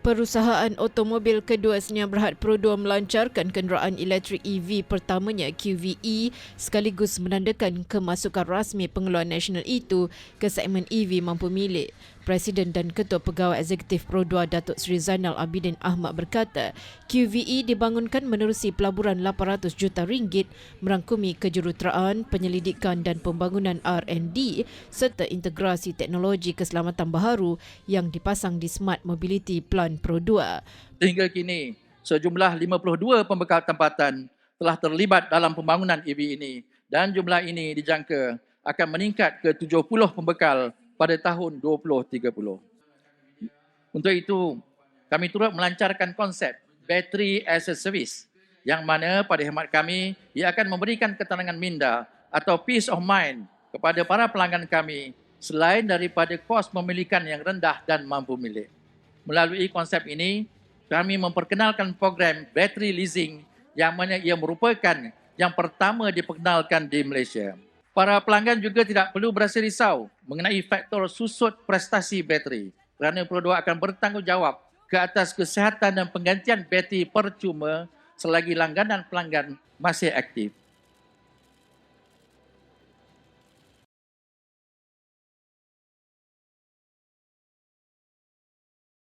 Perusahaan automobil kedua Senyap Berhad Pro 2 melancarkan kenderaan elektrik EV pertamanya QVE sekaligus menandakan kemasukan rasmi pengeluaran nasional itu ke segmen EV mampu milik. Presiden dan Ketua Pegawai Eksekutif Pro 2 Datuk Seri Zainal Abidin Ahmad berkata, QVE dibangunkan menerusi pelaburan 800 juta ringgit merangkumi kejuruteraan, penyelidikan dan pembangunan R&D serta integrasi teknologi keselamatan baharu yang dipasang di Smart Mobility Plan Pro 2. Sehingga kini, sejumlah 52 pembekal tempatan telah terlibat dalam pembangunan EV ini dan jumlah ini dijangka akan meningkat ke 70 pembekal pada tahun 2030. Untuk itu, kami turut melancarkan konsep Battery as a Service yang mana pada hemat kami ia akan memberikan ketenangan minda atau peace of mind kepada para pelanggan kami selain daripada kos pemilikan yang rendah dan mampu milik. Melalui konsep ini, kami memperkenalkan program battery leasing yang mana ia merupakan yang pertama diperkenalkan di Malaysia. Para pelanggan juga tidak perlu berasa risau mengenai faktor susut prestasi bateri kerana Pro2 akan bertanggungjawab ke atas kesihatan dan penggantian bateri percuma selagi langganan pelanggan masih aktif.